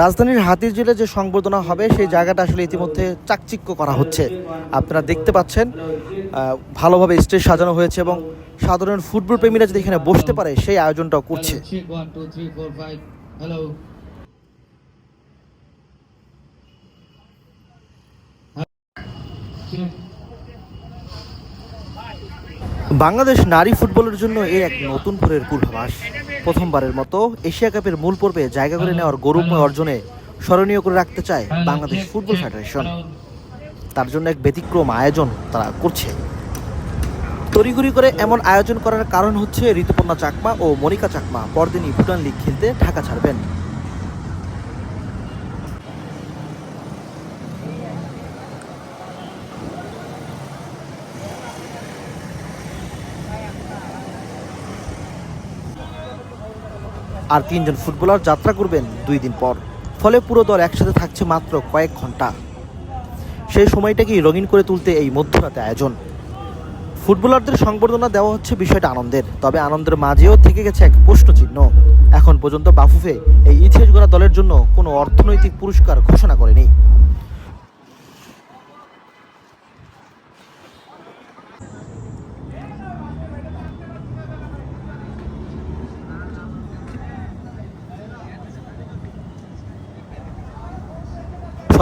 রাজধানীর হাতির জেলে যে সংবর্ধনা হবে, সেই জায়গাটা আসলে ইতিমধ্যে চাকচিক্য করা হচ্ছে আপনারা দেখতে পাচ্ছেন ভালোভাবে স্টেজ সাজানো হয়েছে এবং সাধারণ ফুটবল প্রেমীরা যদি এখানে বসতে পারে, সেই আয়োজনটাও করছে. বাংলাদেশ নারী ফুটবলের জন্য এই এক নতুন ভোরের পূর্বাভাস প্রথমবারের মতো এশিয়া কাপের মূল পর্বে জায়গা করে নেওয়ার গৌরবময় অর্জনে স্মরণীয় করে রাখতে চায় বাংলাদেশ ফুটবল. ফেডারেশন তার জন্য এক ব্যতিক্রম আয়োজন তারা করছে তড়িগুড়ি করে এমন আয়োজন করার কারণ হচ্ছে ঋতুপর্ণা চাকমা ও মনিকা চাকমা পরদিনই ভুটান লিগ খেলতে ঢাকা ছাড়বেন আর তিনজন ফুটবলার যাত্রা করবেন দুই দিন পর। ফলে পুরো দল একসাথে থাকছে মাত্র কয়েক ঘণ্টা সেই সময়টাকেই রঙিন করে তুলতে এই মধ্যরাতে আয়োজন। ফুটবলারদের সংবর্ধনা দেওয়া হচ্ছে বিষয়টা আনন্দের, তবে আনন্দের মাঝেও থেকে গেছে এক প্রশ্নচিহ্ন। এখন পর্যন্ত বাফুফে এই ইতিহাস গড়া দলের জন্য কোনো অর্থনৈতিক পুরস্কার ঘোষণা করেনি।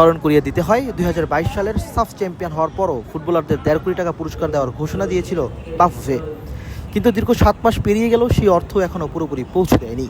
স্মরণ করিয়ে দিতে হয়। দুই হাজার বাইশ সালের সাফ চ্যাম্পিয়ন হওয়ার পরও ফুটবলারদের দেড় কোটি টাকা পুরস্কার দেওয়ার ঘোষণা দিয়েছিল বাফুফে। কিন্তু দীর্ঘ সাত মাস পেরিয়ে গেলেও সেই অর্থ এখনও পুরোপুরি পৌঁছে দেয়নি।